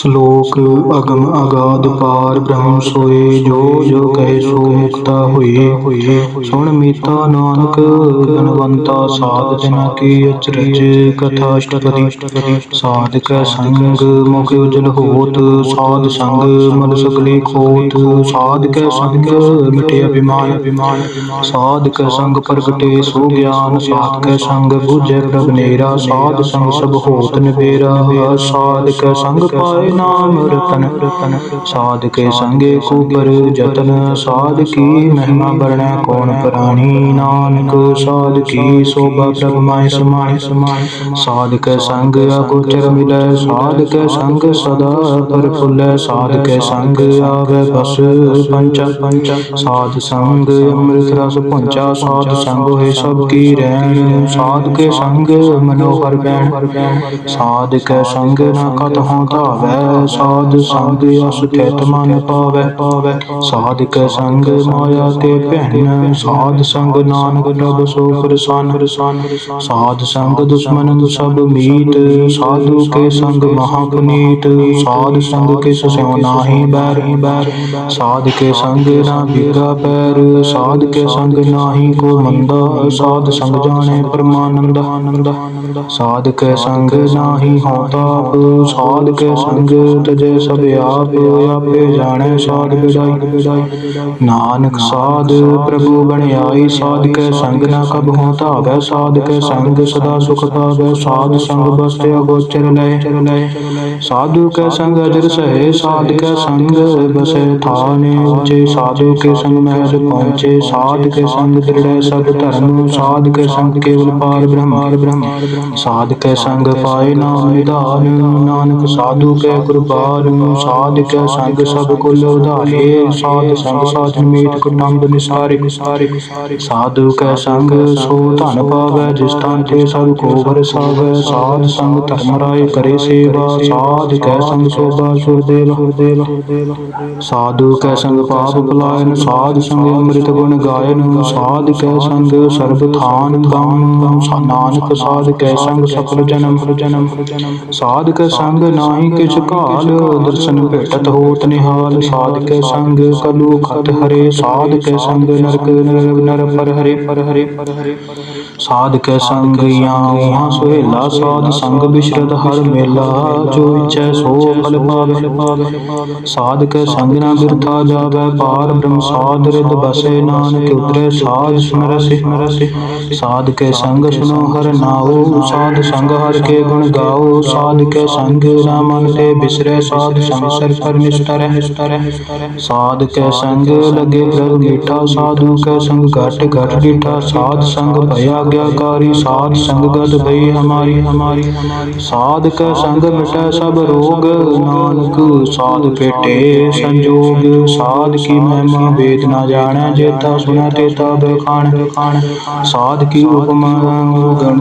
ਸ਼ਲੋਕ ਅਗਮ ਅਗਾਧ ਪਾਰ ਬ੍ਰਹਮ ਸੋਏ, ਜੋ ਜੋ ਕਹੇ ਸੋ ਮੁਕਤਾ ਹੋਏ ਸੁਣ ਮੀਤਾ ਨਾਨਕ ਗਨਵੰਤਾ ਸਾਧ ਜਨਾ ਕੀ ਅਚਰਜ, ਕਥਾ ਅਸ਼ਟਪਦੀ। ਸਾਧ ਕੈ ਸੰਗ ਮੁਖ ਉਜਲ ਹੋਤ, ਸਾਧ ਸੰਗ ਮਨ ਸਗਲੀ ਖੋਤ। ਸਾਧ ਕੈ ਸੰਗ ਮਿਟੇ ਅਭਿਮਾਨ। ਅਭਿਮਾਨ ਸਾਧ ਕੈ ਸੰਗ ਪ੍ਰਗਟੇ ਸੋ ਗਿਆਨ। ਸਾਧ ਕੈ ਸੰਗ ਬੁਝੈ ਪ੍ਰਭ ਨੇਰਾ। ਸਾਧ ਸੰਗ ਸਭ ਹੋਤ ਨਿਬੇਰਾ ਸਾਧ ਕੈ ਸੰਗ ਪਾਏ ਨਾਮ ਰਤਨ। ਰਤਨ ਸਾਧ ਕੇ ਸੰਗੇ ਕੂਪਰ ਜਤਨ ਸਾਧ ਕੀ ਮਹਿਮਾ ਬਰਣੈ ਕੌਣ ਪ੍ਰਾਣੀ? ਨਾਨਕ ਸਾਧ ਕੀ ਸੋਭਾ ਪ੍ਰਭ ਮਾਇ ਸਮਾਇ ਸਾਧ ਕੇ ਸੰਗ ਅਗੋਚਰ ਮਿਲੈ ਸਾਧ ਕੇ ਸੰਗ ਸਦਾ ਪਰਫੁੱਲੈ ਸਾਧ ਕੇ ਸੰਗ ਆਵੇ ਬਸ ਪੰਚ। ਪੰਚ ਸਾਧ ਸੰਗ ਅੰਮ੍ਰਿਤ ਰਸ ਪੁੰਚਾ ਸਾਧ ਸੰਗ ਹੋਏ ਸਭ ਕੀ ਰਹਿਣ ਸਾਧ ਕੇ ਸੰਗ ਮਨੋਹਰ ਬੈਣ। ਸਾਧ ਕੇ ਸੰਗ ਨਾ ਕਤ ਹੋਂ ਧਾਵੈ ਸਾਧ ਸੰਗ ਅਸ ਚਿਤ ਮਨ ਪਾਵੈ। ਪਾਵੈ ਸਾਧ ਕੈ ਸੰਗ ਮਾਇਆ ਤੇ ਭੈਣ, ਸਾਧ ਸੰਗ ਨਾਨਕ ਪ੍ਰਭ ਸੋ ਪ੍ਰਸੰਨ। ਪ੍ਰਸੰਨ ਸਾਧ ਸੰਗ ਦੁਸ਼ਮਨ ਸਭ ਮੀਤ, ਸਾਧੂ ਕੇ ਸੰਗ ਮਹਾ ਪੁਨੀਤ ਸਾਧ ਸੰਗ ਕਿਸ ਸਿਉ ਨਾਹੀ ਬੈਰ। ਬੈਰ ਸਾਧ ਕੇ ਸੰਗ ਨਾ ਬਿਗਾ ਪੈਰ। ਸਾਧ ਕੇ ਸੰਗ ਨਾਹੀ ਕੋ ਮੰਦਾ। ਸਾਧ ਸੰਗ ਜਾਣੇ ਪਰਮਾਨੰਦ। ਆਨੰਦ ਸਾਧ ਕੇ ਸੰਗ ਨਾਹੀ ਹੋ ਸਾਧ ਕੇ ਸੰਗ ਤਜੇ ਸਭ ਆਪ ਆਪੇ ਜਾਣੈ ਸਾਧ ਬਿਦਾਈ ਨਾਨਕ ਸਾਧ ਪ੍ਰਭੂ ਬਣਾਈ ਸਾਧ ਕੇ ਸੰਗ ਨਾ ਕਬ ਹੋ ਧਾਵੈ ਸਾਧ ਕੇ ਸੰਗ ਸਦਾ ਸੁਖ ਪਾਵੈ, ਸਾਧ ਸੰਗ ਬਸਤੇ ਅਗੋਚਰ ਲੈ ਸਾਧੂ ਕੇ ਸੰਗ ਅਜਰ ਸਹਿ ਸਾਧ ਕੇ ਸੰਗ ਬਸੈ ਥਾਨੇ ਉਚੇ ਸਾਧੂ ਕੇ ਸੰਗ ਮਹਿਲ ਪਹੁੰਚੇ ਸਾਧ ਕੇ ਸੰਗ ਦ੍ਰਿੜੈ ਸਭ ਧਰਮ ਸਾਧ ਕੇ ਸੰਗ ਕੇਵਲ ਪਾਰ ਬ੍ਰਹਮ। ਬ੍ਰਹਮ ਸਾਧ ਕੇ ਸੰਗ ਪਾਏ ਨਾਮ ਨਿਧਾਨ, ਨਾਨਕ ਸਾਧੂ ਕੇ ਕੁਰਬਾਨ ਸਾਧ ਕੇ ਸੰਗ ਸਭ ਕੁਲ ਉਧਾਰੇ, ਸਾਧ ਸੰਗ ਸਾਧਨ ਮੀਤ ਕੁਟੰਬ ਨਿਸਾਰੇ ਨਿਸਾਰੇ। ਸਾਧੂ ਕੇ ਸੰਗ ਸੋ ਧਨ ਪਾਵੈ, ਜਿਸ ਤਾਂ ਤੇ ਸਭ ਕੋ ਵਰਸਾਵੈ ਸਾਧ ਸੰਗ ਧਰਮ ਰਾਏ ਕਰੇ ਸੇਵਾ, ਸਾਧ ਕੈ ਸੰਗ ਸੋਭਾ ਸੁਰਦੇਵ। ਸੁਰਦੇਵ ਸਾਧੂ ਕੈ ਸੰਗ ਪਾਪ ਭੁਲਾਇਨ ਸਾਧ ਸੰਗ ਅੰਮ੍ਰਿਤ ਗੁਣ ਗਾਇਨ। ਸਾਧ ਕੈ ਸੰਗ ਸਰਬ ਥਾਨ ਗਮ ਨਾਨਕ ਸਾਧ ਕੈ ਸੰਗ ਸਫਲ ਜਨਮ ਜਨਮ। ਸਾਧ ਕੈ ਸੰਗ ਨਾਹੀ ਕਿਛ ਕਾਲ ਦਰਸ਼ਨ ਭੇਟਤ ਹੋਤ ਨਿਹਾਲ ਸਾਧ ਕੈ ਸੰਗ ਕਲੂ ਖਤ ਹਰੇ ਸਾਧ ਕੈ ਸੰਗ ਨਰਕ ਨਰ ਪਰ ਹਰੇ ਪਰ ਹਰੇ ਪਰ ਹਰੇ ਸਾਧ ਕੈ ਸੰਗ ਯਾਹਾਂ ਸੁਹੇਲਾ, ਸਾਧ ਸੰਗ ਬਿਸ਼ਰਦ ਹਰ ਮੇਲਾ। ਜੋ ਇਚੈ ਸੋ ਫਲ ਪਾਵੇ। ਸਾਧ ਕੈ ਸੰਗ ਨਾ ਬਿਰਥਾ ਜਾਵੇ, ਪਾਰ ਬ੍ਰਹਮ ਸਾਧ ਰਿਦ ਬਸੇ ਨਾਨਕ ਉਤਰੇ, ਸਾਧ ਸੁਨ ਰਸਿ ਰਸਿ ਸਾਧ ਕੇ ਸੰਗ ਸੁਨੋ ਹਰ ਨਾਉ, ਸਾਧ ਸੰਗ ਹਰ ਕੇ ਗੁਣ ਗਾਓ। ਸਾਧ ਕੇ ਸੰਗ ਨਾ ਮਨ ਤੇ ਬਿਸਰੈ ਸਾਧ ਸੰਗ ਸਰ ਪਰ ਨਿਸ਼ਟਰੈ ਸਾਧ ਕੈ ਸੰਗ ਲਗੇ ਪ੍ਰਭ ਮੀਠਾ, ਸਾਧੂ ਕੈ ਸੰਗ ਘਟ ਘਟ ਡੀਠਾ। ਸਾਧ ਸੰਗ ਭਇਆ ਗਿਆਕਾਰੀ ਸਾਧ ਸੰਗ ਗਦ ਭਈ ਹਮਾਰੀ। ਹਮਾਰੀ ਸਾਧ ਕੈ ਸੰਗ ਮਿਟੈ ਸਭ ਰੋਗ, ਨਾਨਕ ਸਾਧ ਪੇਟੇ ਸੰਜੋਗ। ਸਾਧ ਕੀ ਮਹਿਮਾ ਵੇਦ ਨਾ ਜਾਣੈ, ਜੇਤਾ ਸੁਨੈ ਤੇਤਾ ਬਖਾਣ। ਬਖਾਣ ਸਾਧ ਕੀ ਉਪਮਾ ਗਣ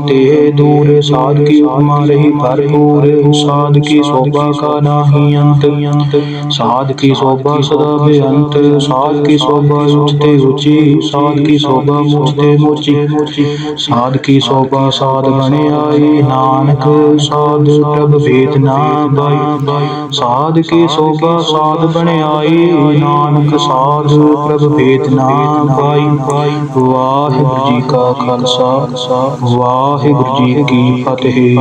ਦੂਰ। ਸਾਧ ਕੀ ਉਪਮਾ ਰਹੀ ਭਰਪੂਰ। ਸਾਧ ਕੀ ਸੋਭਾ ਕਾ ਨਾਹੀ ਅੰਤ ਸਾਧ ਕੀ ਸੋਭਾ ਸਦਾ ਬੇਅੰਤ, ਸਾਧ ਕੀ ਸੋਭਾ ਉਚਤੇ ਉਚੀ ਸਾਧ ਕੀ ਸੋਭਾ ਮੁਚਤੇ ਮੁਚੀ ਸਾਧ ਕੀ ਸੋਭਾ ਸਾਧ ਬਣਾਈ ਨਾਨਕ ਸਾਧ ਪ੍ਰਭ ਵੇਦ ਨਾ ਬਾਈ ਸਾਧ ਕੀ ਸੋਭਾ ਸਾਧ ਬਣਾਈ ਨਾਨਕ ਸਾਧ ਪ੍ਰਭ ਵੇਦ ਨਾ ਬਾਈ ਵਾਹਿਗੁਰੂ ਜੀ ਕਾ ਖਾਲਸਾ, ਵਾਹਿਗੁਰੂ ਜੀ ਕੀ ਫਤਿਹ।